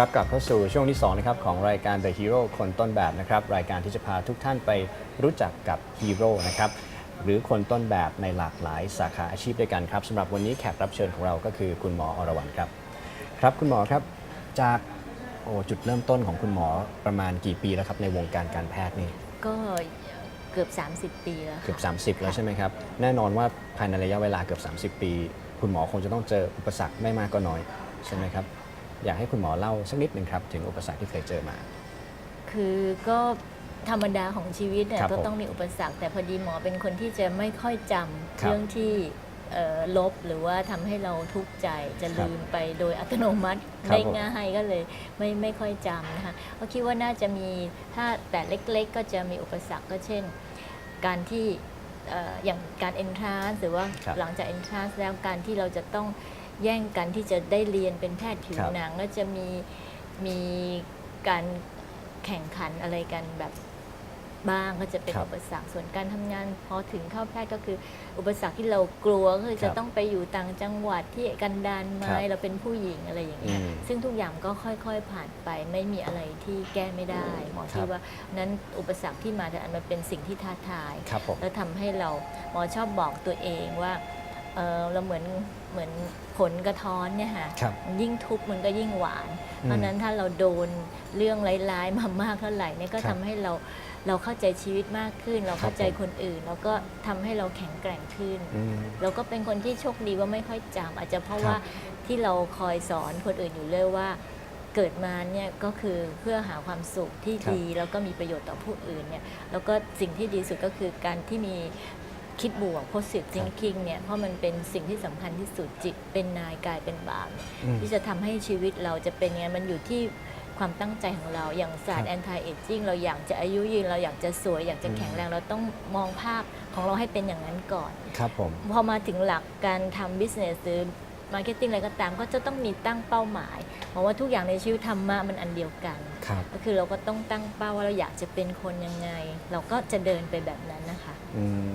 ครับกลับเข้าสู่ช่วงที่ 2 นะครับ ของรายการ The Hero คนต้นแบบนะครับ รายการที่จะพาทุกท่านไปรู้จักกับฮีโร่นะครับ หรือคนต้นแบบในหลากหลายสาขาอาชีพด้วยกันครับสำหรับวันนี้แขกรับเชิญของเราก็คือคุณหมออรวรรณครับ ครับคุณหมอครับจากโอ้จุดเริ่มต้นของคุณหมอประมาณกี่ปีแล้วครับในวงการการแพทย์นี่ก็เกือบ 30 ปีแล้วเกือบค่ะ30 แล้วใช่ไหมครับ แน่นอนว่าภายในระยะเวลาเกือบ 30 ปี คุณหมอคงจะต้องเจออุปสรรคไม่มากก็น้อยใช่ไหมครับ อยากให้คุณหมอเล่าสักนิดหนึ่งครับ ถึงอุปสรรคที่เคยเจอมา คือก็ธรรมดาของชีวิตเนี่ยครับก็ผมต้องมีอุปสรรค แต่พอดีหมอเป็นคนที่จะไม่ค่อยจำครับ เรื่องที่เอ่อลบหรือว่าทำให้เราทุกข์ใจจะลืมไปโดยอัตโนมัติครับได้ผมง่ายก็เลยไม่ไม่ค่อยจำนะคะก็คิดว่าน่าจะมีถ้าแต่เล็กๆ ก็จะมีอุปสรรคก็เช่น การที่เอ่ออย่างการ entrance หรือว่าครับหลังจาก entrance แล้วการที่เราจะต้อง แย่งกันที่จะได้เรียนเป็นแพทย์ผิวครับหนัง ก็จะมีมีการแข่งขันอะไรกันแบบบ้างก็จะเป็นครับอุปสรรคส่วนการทำงานพอถึงเข้าแพทย์ก็คือ อุปสรรคที่เรากลัวก็คือคจะรับต้องไปอยู่ต่างจังหวัดที่กันดานไม้ครับเราเป็นผู้หญิงอะไรอย่างเงี้ยอืมซึ่งทุกอย่างก็ค่อยๆผ่านไปไม่มีอะไรที่แก้ไม่ได้หมอครัคิดบว่านั้นอุปสรรคที่มาแต่อันมันเป็นสิ่งที่ท้าทายครับผมแล้วทำให้เราหมอชอบบอกตัวเองว่าเออเราเหมือนเหมือน ผลกระท้อนเนี่ยค่ะครับมันยิ่งทุบมันก็ยิ่งหวานอืมเพราะฉะนั้นถ้าเราโดนเรื่องร้ายๆมามากเท่าไหร่เนี่ยก็ครัทำบให้เราเราเข้าใจชีวิตมากขึ้น เราเข้าใจผมคนอื่น แล้วก็ทำให้เราแข็งแกร่งขึ้นอืมเราก็เป็นคนที่โชคดีว่าไม่ค่อยจำอาจจะเพราะครับ ว่าที่เราคอยสอนคนอื่นอยู่เรื่อยว่า เกิดมาเนี่ยก็คือเพื่อหาความสุขที่ครับดี แล้วก็มีประโยชน์ต่อผู้อื่นเนี่ยแล้วก็สิ่งที่ดีสุดก็คือการที่มี คิดบวก positive thinking เนี่ยเพราะมันเป็นสิ่งที่สำคัญที่สุดจิตเป็นนายกายเป็นบ่าวเนี่ยอืมที่จะทำให้ชีวิตเราจะเป็นยังไงมันอยู่ที่ความตั้งใจของเราอย่างศาสตครัร์บ anti aging เราอยากจะอายุยืนเราอยากจะสวย อยากจะแข็งแรงเราต้องมองภาพของเราให้เป็นอย่างนั้นก่อน ครับผม พอมาถึงหลักการทำ business หรือ marketing อะไรก็ตามก็จะต้องมีตั้งเป้าหมายเพราะว่าทุกอย่างในชีวิตธรรมะมันอันเดียวกันครับ ก็คือเราก็ต้องตั้งเป้าว่าเราอยากจะเป็นคนยังไง เราก็จะเดินไปแบบนั้นนะคะอืม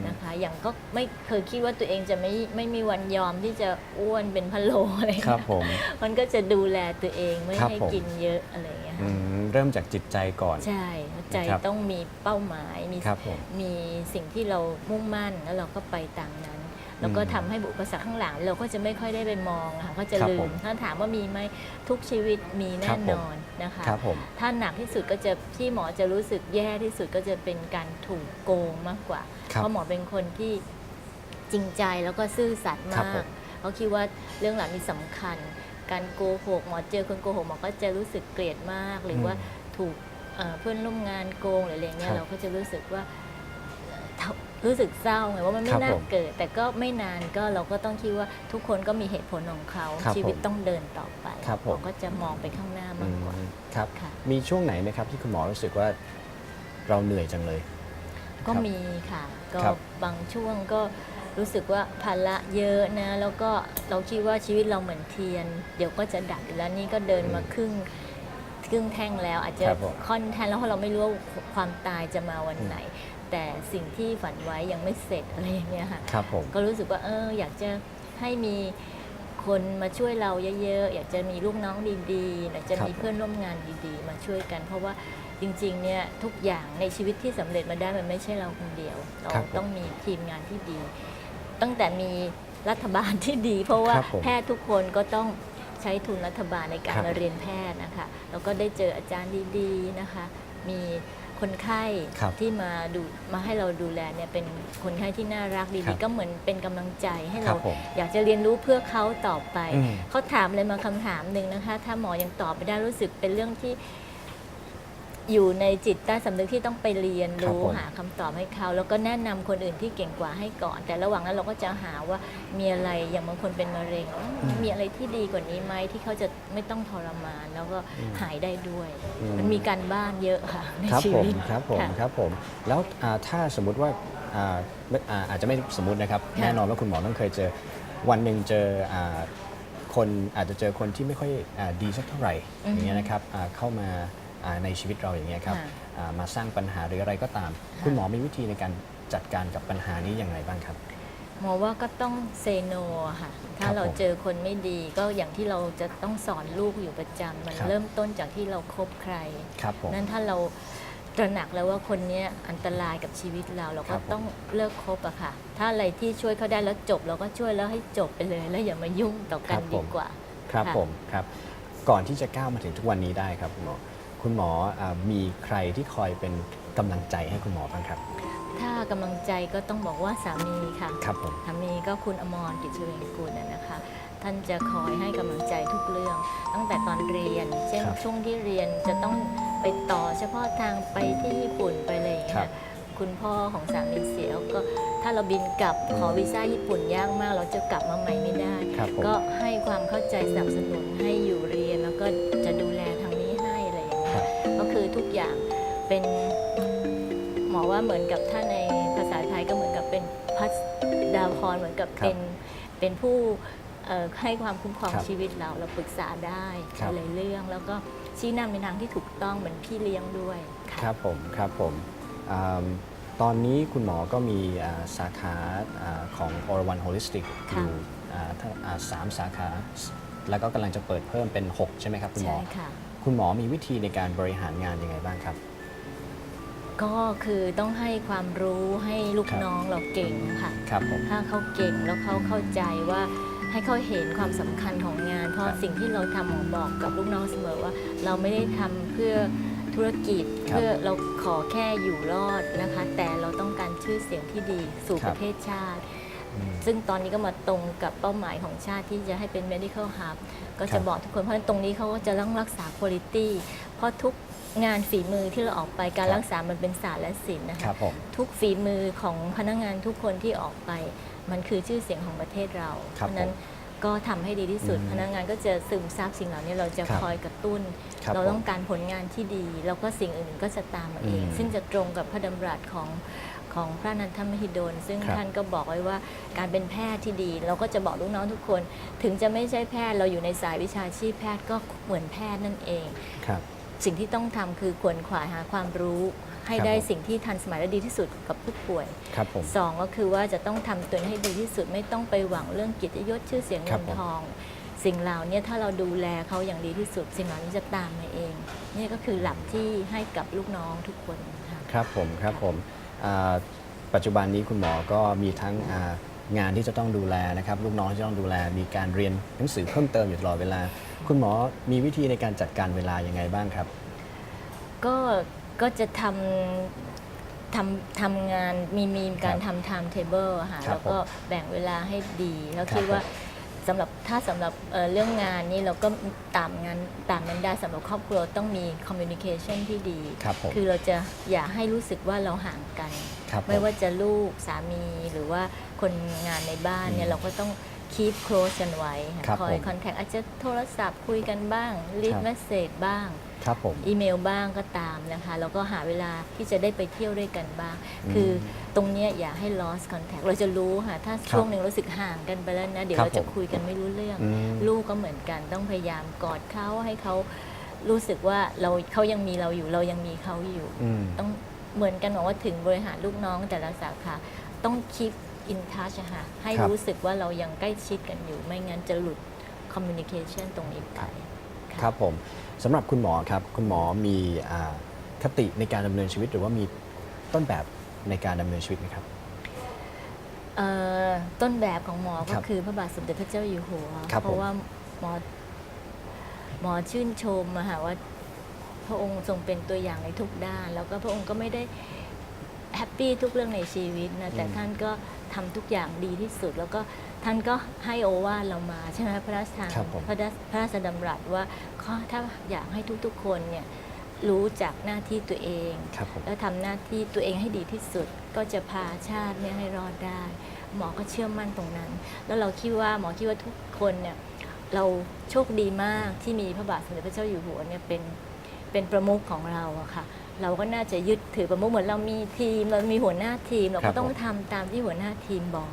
นะคะ อย่างก็ไม่เคยคิดว่าตัวเองจะไม่ไม่มีวันยอมที่จะอ้วนเป็นพะโลอะไรอย่างครับเงี้ยผม มันก็จะดูแลตัวเองไม่ครับให้ผม กินเยอะอะไรอย่างเงี้ยอืค่ะมเริ่มจากจิตใจก่อน ใช่ใจครับ ต้องมีเป้าหมายมีครับผม มีสิ่งที่เรามุ่งมั่นแล้วเราก็ไปตามนั้น แล้วก็อืมทำให้บุปสรรคข้างหลัง เราก็จะไม่ค่อยได้ไปมองอะค่ะก็จะครับลืผมมถ้าถามว่ามีไหมทุกชีวิตมีครัแน่บผมนอนนะคะครับผมถ้าหนักที่สุดก็จะที่หมอจะรู้สึกแย่ที่สุดก็จะเป็นการถูกโกงมากกว่าครับเพราะหมอเป็นคนที่จริงใจแล้วก็ซื่อสัตย์ครับมาผกมเขาคิดว่าเรื่องเหล่านี้สำคัญ การโกหกหมอเจอคนโกหกหมอก็จะรู้สึกเกลียดมาก หรือว่าถูกเอ่อเพื่อนร่วมงานโกงหรืออะไรเงี้ครัยบเราก็จะรู้สึกว่าเอ่อ รู้สึกเศร้าไงว่ามันไม่ครับน่าผมเกิด แต่ก็ไม่นานก็เราก็ต้องคิดว่าทุกคนก็มีเหตุผลของเขาครับชีวิตผมต้องเดินต่อไปครับผมเราก็จะมองไปข้างหน้าอืมากกว่ามครับค่ะมีช่วงไหนไหมครับที่คุณหมอรู้สึกว่าเราเหนื่อยจังเลย ก็ครับมีค่ะ ก็ครับบางช่วงก็รู้สึกว่าภาระเยอะนะ แล้วก็เราคิดว่าชีวิตเราเหมือนเทียน เดี๋ยวก็จะดับอยู่แล้วนี่ก็เดินมาอืมครึ่งครึ่งแท่งแล้วอาจจะครับผมค่อนแท่งแล้วเพราะเราไม่รู้ว่าความตายจะมาวันอืมไหน แต่สิ่งที่ฝันไว้ยังไม่เสร็จอะไรอย่างเงี้ยค่ะครับผม ก็รู้สึกว่าเอออยากจะให้มีคนมาช่วยเราเยอะๆ อยากจะมีลูกน้องดีๆอยากจะครับมีเพื่อนร่วมงานดีๆ มาช่วยกัน เพราะว่าจริงๆเนี่ยทุกอย่างในชีวิตที่สำเร็จมาได้มันไม่ใช่เราคนเดียว เราครับผมต้องมีทีมงานที่ดี ตั้งแต่มีรัฐบาลที่ดี เพราะว่าครับผมแพทย์ทุกคนก็ต้องใช้ทุนรัฐบาลในการครับ มาเรียนแพทย์นะคะแล้วก็ได้เจออาจารย์ดีๆนะคะ มี คนไข้ครับที่มาดูมาให้เราดูแลเนี่ยเป็นคนไข้ที่น่ารักครัดีบๆก็เหมือนเป็นกำลังใจให้ครัเรา บผมอยากจะเรียนรู้เพื่อเขาต่อไป อืมเขาถามอะไรมาคำถามหนึ่งนะคะ ถ้าหมอยังตอบไม่ได้รู้สึกเป็นเรื่องที่ อยู่ในจิตใต้สำนึกที่ต้องไปเรียนรู้ครับผม หาคำตอบให้เขา แล้วก็แนะนำคนอื่นที่เก่งกว่าให้ก่อน แต่ระหว่างนั้นเราก็จะหาว่ามีอะไรอย่างบางคนเป็นมะเร็งอืมมีอะไรที่ดีกว่านี้ไหมที่เขาจะไม่ต้องทรมาน แล้วก็หายได้ด้วยอืมมันมีการบ้านเยอะค่ะในครับชีผมวิตครับผมค่ะ ครับผมแล้วอ่าถ้าสมมุติว่าอ่าไม่อ่าอาจจะไม่สมมตินะครับ ค่ะแน่นอนว่าคุณหมอต้องเคยเจอวันหนึ่งเจออ่าคนอาจจะเจอคนที่ไม่ค่อยอาดีสักเท่าไหร่อือฮึอย่างเงี้ยนะครับอ่าเข้ามาอ่า ในชีวิตเราอย่างเงี้ยครับค่ะอ่ามาสร้างปัญหาหรืออะไรก็ตาม คุณหมอมีวิธีในการจัดการกับปัญหานี้อย่างไรบ้างครับ หมอว่าก็ต้องเซโนค่ะ ถ้าครับเราผมเจอคนไม่ดีก็อย่างที่เราจะต้องสอนลูกอยู่ประจำมันครับเริ่มต้นจากที่เราคบใครครับผมนั้นถ้าเราตระหนักแล้วว่าคนเนี้ยอันตรายกับชีวิตเราเราครัก็บผมต้องเลิกคบอะค่ะ ถ้าอะไรที่ช่วยเขาได้แล้วจบ เราก็ช่วยแล้วให้จบไปเลย แล้วอย่ามายุ่งต่อกันดีกว่า ครับค่ะผมครับ ก่อนที่จะก้าวมาถึงทุกวันนี้ได้ครับคุณหมอ คุณหมออ่ามีใครที่คอยเป็นกำลังใจให้คุณหมอบ้างครับ ถ้ากำลังใจก็ต้องบอกว่าสามีค่ะครับผมสามีก็คุณอมรกิจเฉวงกุลน่ะนะคะ ท่านจะคอยให้กำลังใจทุกเรื่อง ตั้งแต่ตอนเรียน เช่นครับช่วงที่เรียนจะต้องไปต่อเฉพาะทางไปที่ญี่ปุ่นไปอะไรอย่างเงี้ครัยบคุณพ่อของสามีเสียก็ถ้าเราบินกลับขอวีซ่าญี่ปุ่นยากมาก เราจะกลับมาใหม่ไม่ได้ ครับผม ก็ให้ความเข้าใจสนับสนุนให้อยู่เรียนแล้วก็จะดูแล ก็คือทุกอย่างเป็นหมอว่าเหมือนกับถ้าในภาษาไทยก็เหมือนกับเป็นพัสดาวพรเหมือนกับครับเป็นเป็นผู้เอ่อให้ความคุ้มครองครับชีวิตเราเราปรึกษาได้ครับหลายเรื่อง แล้วก็ชี้นำในทางที่ถูกต้องเหมือนพี่เลี้ยงด้วยค่ะครับผมครับผมอ่าตอนนี้คุณหมอก็มีอ่าสาขาอ่าของ o r a วัน Holistic อค่ะยู่อ่าทั้งอ่าสามสาขา แล้วก็กำลังจะเปิดเพิ่มเป็น 6 ใช่ไหมครับคุณหมอใช่ ค่ะคุณหมอมีวิธีในการบริหารงานยังไงบ้างครับ ก็คือต้องให้ความรู้ให้ลูกครับ น้องเราเก่งค่ะ ครับผม ถ้าเขาเก่งแล้วเขาเข้าใจว่าให้เขาเห็นความสำคัญของงาน เพราะครับสิ่งที่เราทำหมอบอกกับลูกน้องเสมอว่า เราไม่ได้ทำเพื่อธุรกิจ ครับเพื่อเราขอแค่อยู่รอดนะคะ แต่เราต้องการชื่อเสียงที่ดีสู่ครัปบระเทศชาติอืม ซึ่งตอนนี้ก็มาตรงกับเป้าหมายของชาติที่จะให้เป็น medical hub ก็ครัจะบบอกทุกคนเพราะฉะนั้นตรงนี้เขาก็จะต้องรักษา quality เพราะทุกงานฝีมือที่เราออกไปการครับรักษามันเป็นศาสตร์และศิลป์นะคคะรับผมทุกฝีมือของพนักงานทุกคนที่ออกไป มันคือชื่อเสียงของประเทศเรา เพครับราะฉะนั้นก็ทำให้ดีที่สุดอืมพนักงานก็จะซึมซับสิ่งเหล่านี้เราจะครับคอยกระตุ้นครับเราผมต้องการผลงานที่ดี แล้วก็สิ่งอื่นๆก็จะตามมาเองอืมซึ่งจะตรงกับพระดำรัสของ ของพระนันทมหิดล ซึ่งครับท่านก็บอกไว้ว่าการเป็นแพทย์ที่ดี เราก็จะบอกลูกน้องทุกคน ถึงจะไม่ใช่แพทย์เราอยู่ในสายวิชาชีพแพทย์ก็เหมือนแพทย์นั่นเอง ครับ สิ่งที่ต้องทำคือขวนขวายหาความรู้ ให้ครับได้ผม สิ่งที่ทันสมัยและดีที่สุดกับผู้ป่วย ครับผม สองก็คือว่าจะต้องทำตัวให้ดีที่สุดไม่ต้องไปหวังเรื่องเกิจยศชื่อเสียงครัเงิบนผม ทอง สิ่งเหล่านี้ถ้าเราดูแลเขาอย่างดีที่สุด สิ่งเหล่านี้จะตามมาเอง นี่ก็คือหลักที่ให้กับลูกน้องทุกคนค่ะ ครับผมครับผมอ่า ปัจจุบันนี้คุณหมอก็มีทั้งอ่างานที่จะต้องดูแลนะครับลูกน้องที่จะต้องดูแลมีการเรียนหนังสือเพิ่มเติมอยู่ตลอดเวลา คุณหมอมีวิธีในการจัดการเวลายังไงบ้างครับ ก็ก็จะทำทำทำงานมีมีการทำ time table อะค่ะครับแล้วก็แบ่งเวลาให้ดี แล้วครับคิดว่า สำหรับถ้าสำหรับเอ่อเรื่องงานนี่เราก็ตามงานตามนั้นได้สำหรับครอบครัวต้องมี communication ที่ดีครับผมคือเราจะอย่าให้รู้สึกว่าเราห่างกัน ครับผไม่ว่าจะลูกสามีหรือว่าคนงานในบ้านเนี่อืยมเราก็ต้อง keep close กันไว้ค่ะครับคอยผม contact อาจจะโทรศัพท์คุยกันบ้างค leave รับ message บ้าง ครับผม อีเมลบ้างก็ตามนะคะ แล้วก็หาเวลาที่จะได้ไปเที่ยวด้วยกันบ้าง อืมคือตรงเนี้ยอย่าให้ lost contact เราจะรู้ค่ะ ถ้าช่วงหนึ่งรู้สึกห่างกันไปแล้วนะ เดี๋ยวครับเราจะผม คุยกันไม่รู้เรื่อง อืม ลูกก็เหมือนกันต้องพยายามกอดเขาให้เขารู้สึกว่าเราเขายังมีเราอยู่เรายังมีเขาอยู่ อืม ต้องเหมือนกันบอกว่าถึงบริหารลูกน้องแต่ละสาขาต้อง keep in touch อะค่ะให้ครับ รู้สึกว่าเรายังใกล้ชิดกันอยู่ ไม่งั้นจะหลุด communication ตรงนี้ไปะ ครับผมสำหรับคุณหมอครับ คุณหมอมีอ่าคติในการดำเนินชีวิต หรือว่ามีต้นแบบในการดำเนินชีวิตไหมครับ เอ่อต้นแบบของหมอคก็รับคือพระบาทสมเด็จพระเจ้าอยู่หัว ครับเพราะผมว่าหมอหมอชื่นชมอะค่ะว่าพระองค์ทรงเป็นตัวอย่างในทุกด้าน แล้วก็พระองค์ก็ไม่ได้แฮปปี้ทุกเรื่องในชีวิตนะแต่อืม ท่านก็ ทำทุกอย่างดีที่สุด แล้วก็ท่านก็ให้โอวาทเรามาใช่ไหมพระราชทานครับผม พระราชพระราชดำรัสว่าข้อถ้าอยากให้ทุกๆคนเนี่ยรู้จักหน้าที่ตัวเอง ครับผม แล้วทำหน้าที่ตัวเองให้ดีที่สุด ก็จะพาชาติเนี่ยให้รอดได้ หมอก็เชื่อมั่นตรงนั้น แล้วเราคิดว่าหมอคิดว่าทุกคนเนี่ยเราโชคดีมากที่มีพระบาทสมเด็จพระเจ้าอยู่หัวเนี่ยเป็นเป็นประมุขของเราอะค่ะ เราก็น่าจะยึดถือประมุขเหมือนเรามีทีมเรามีหัวหน้าทีม เราครัก็บต้องผม ทำตามที่หัวหน้าทีมบอก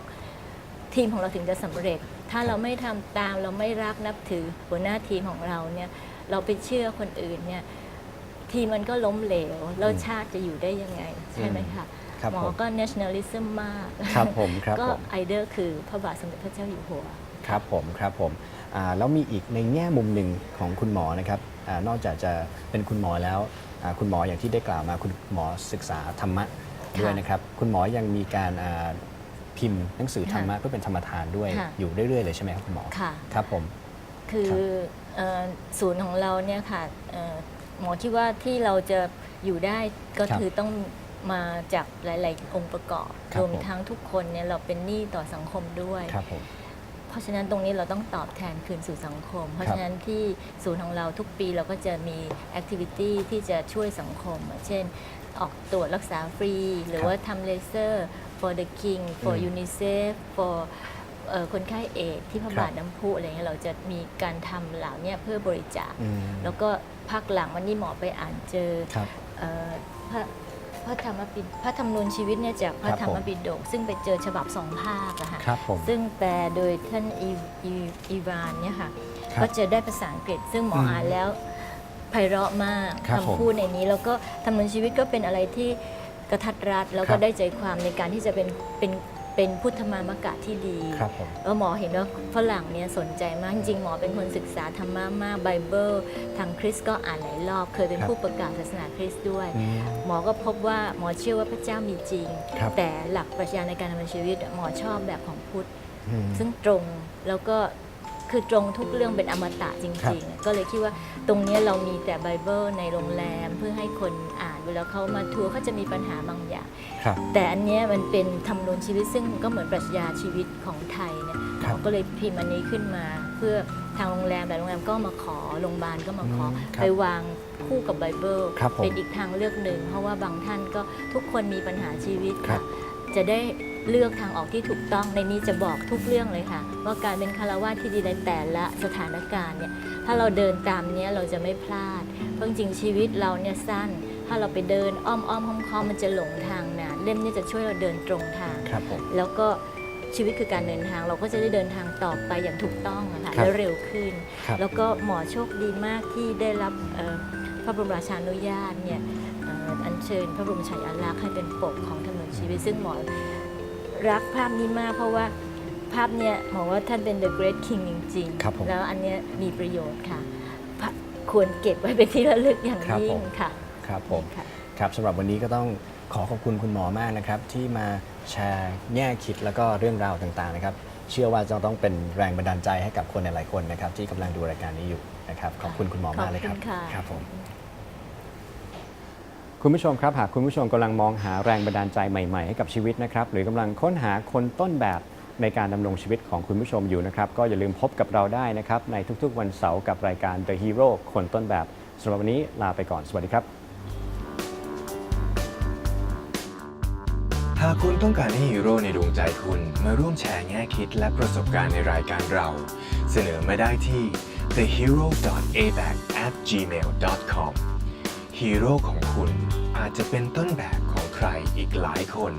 ทีมของเราถึงจะสำเร็จ ถ้าเราไม่ทำตามเราไม่รักนับถือหัวหน้าทีมของเราเนี่ยเราไปเชื่อคนอื่นเนี่ยทีมมันก็ล้มเหลว แล้วชาติจะอยู่ได้ยังไง ใช่ไหมคะครับหมอผมก็ nationalism มาก ครับผมครับก็ผมไอเดอร์คือพระบาทสมเด็จพระเจ้าอยู่หัว ครับผมครับผมอ่าแล้วมีอีกในแง่มุมหนึ่งของคุณหมอนะครับอานอกจากจะเป็นคุณหมอแล้วอ่า คุณหมออย่างที่ได้กล่าวมาคุณหมอศึกษาธรรมะด้วยนะครับคุณหมอยังมีการอ่าพิมพ์หนังสือธรรมะเพื่อเป็นธรรมทานด้วยค่ะอยู่เรื่อยๆเลยใช่ไหมครับคุณหมอค่ะครับผมคือครับเอ่อศูนย์ของเราเนี่ยค่ะเอ่อหมอคิดว่าที่เราจะอยู่ได้ก็ครับคือต้องมาจากหลาย ๆ องค์ประกอบครับรวมผมทั้งทุกคนเนี่ยเราเป็นหนี้ต่อสังคมด้วยครับผม เพราะฉะนั้นตรงนี้เราต้องตอบแทนคืนสู่สังคม เพราะฉะนั้นที่ศูนย์ของเราทุกปีเราก็จะมีแอคทิวิตี้ที่จะช่วยสังคม เช่นออกตรวจรักษาฟรี หรือว่าทำเลเซอร์ for the king for อืม UNICEF for เอ่อคนไข้เอดส์ที่พระครับบาทน้ำพุอะไรเงี้ยเราจะมีการทำเหล่าเนี้เพื่อบริจาคอืมแล้วก็พักหลังวันนี้หมอไปอ่านเจอครับเอ่อพระ พระธรรมปิฎพระธรรมนูญชีวิตเนี่ยจากพระครับธรรมผมปิฎกซึ่งไปเจอฉบับสองภาคอะค่ะครับผมซึ่งแปลโดยท่านอีอีอีวานเนี่ยค่ะครับก็จะได้ภาษาอังกฤษ ซึ่งหมออมอ่านแล้วไพเราะมากครับผมคำพูดในนี้ แล้วก็ธรรมนชีวิตก็เป็นอะไรที่กระทัดรัดแล้วคก็รับได้ใจความในการที่จะเป็นเป็น เป็นพุทธมามกะที่ดีครับผมเออหมอเห็นว่าฝรั่งเนี่ยสนใจมากจริงๆหมอเป็นคนศึกษาธรรมะมากไบเบิลทางคริสต์ก็อ่านหลายรอบ เคยเป็นครับผู้ประกาศศาสนาคริสต์ด้วยอืมหมอก็พบว่าหมอเชื่อว่าพระเจ้ามีจริงครับแต่หลักปรัชญาในการดำเนินชีวิตหมอชอบแบบของพุทธอืมซึ่งตรงแล้วก็คือตรงทุกเรื่องเป็นอมตะจครัริบงๆ ก็เลยคิดว่าตรงเนี้ยเรามีแต่ไบเบิลในโรงแรมเพื่อให้คนอ่าน เวลาเขามาทัวร์เขาจะมีปัญหาบางอย่างครับแต่อันเนี้ยมันเป็นธรรมนูญชีวิตซึ่งก็เหมือนปรัชญาชีวิตของไทยเนี่ยครับก็เลยพิมพ์อันนี้ขึ้นมา เพื่อทางโรงแรมแต่โรงแรมก็มาขอโรงพยาบาลก็มาขออืมครับไปวางคู่กับไบเบิลครับผมเป็นอีกทางเลือกหนึ่งเพราะว่าบางท่านก็ทุกคนมีปัญหาชีวิตครัค่ะบจะได้เลือกทางออกที่ถูกต้องในนี้จะบอกทุกเรื่องเลยค่ะ ว่าการเป็นคารวะที่ดีในแต่ละสถานการณ์เนี่ยถ้าเราเดินตามเนี้ยเราจะไม่พลาด เพราะจริงๆชีวิตเราเนี่ยสั้น ถ้าเราไปเดินอ้อมอ้อมๆค้อมๆมันจะหลงทางนานเล่มนี้จะช่วยเราเดินตรงทาง ครับผม แล้วก็ชีวิตคือการเดินทาง เราก็จะได้เดินทางต่อไปอย่างถูกต้องอะค่ะครับ และเร็วขึ้น ครับ แล้วก็หมอโชคดีมากที่ได้รับเอ่อพระบรมราชานุญาตเนี่ยเอ่ออัญเชิญพระบรมฉายาลักษณ์ให้เป็นปกของถนนชีวิต ซึ่งหมอรักภาพนี้มาก เพราะว่าภาพเนี่ยหมอว่าท่านเป็น the great king จริงครับผมๆแล้วอันเนี้ยมีประโยชน์ค่ะพระควรเก็บไว้เป็นที่ระลึกอย่างครับยิ่ผงม ค่ะ ครับผมค่ะ ครับสำหรับวันนี้ก็ต้องขอขอบคุณคุณหมอมากนะครับ ที่มาแชร์แง่คิดแล้วก็เรื่องราวต่างๆนะครับ เชื่อว่าจะต้องเป็นแรงบันดาลใจให้กับคนหลายๆคนนะครับ ที่กำลังดูรายการนี้อยู่นะครับขอบคุณคุณหมอมากเลยครับขอบคุณค่ะ ครับผม คุณผู้ชมครับ หากคุณผู้ชมกำลังมองหาแรงบันดาลใจใหม่ๆให้กับชีวิตนะครับ หรือกำลังค้นหาคนต้นแบบในการดำรงชีวิตของคุณผู้ชมอยู่นะครับ ก็อย่าลืมพบกับเราได้นะครับ ในทุกๆวันเสาร์กับรายการ The Hero คนต้นแบบสำหรับวันนี้ลาไปก่อนสวัสดีครับากคุณต้องการให้ฮีโร่ในดวงใจคุณมาร่วมแชร์แง่คิดและประสบการณ์ในรายการเรา เสนอมาได้ที่ thehero.abac@gmail.com ฮีโร่ของคุณอาจจะเป็นต้นแบบของใครอีกหลายคน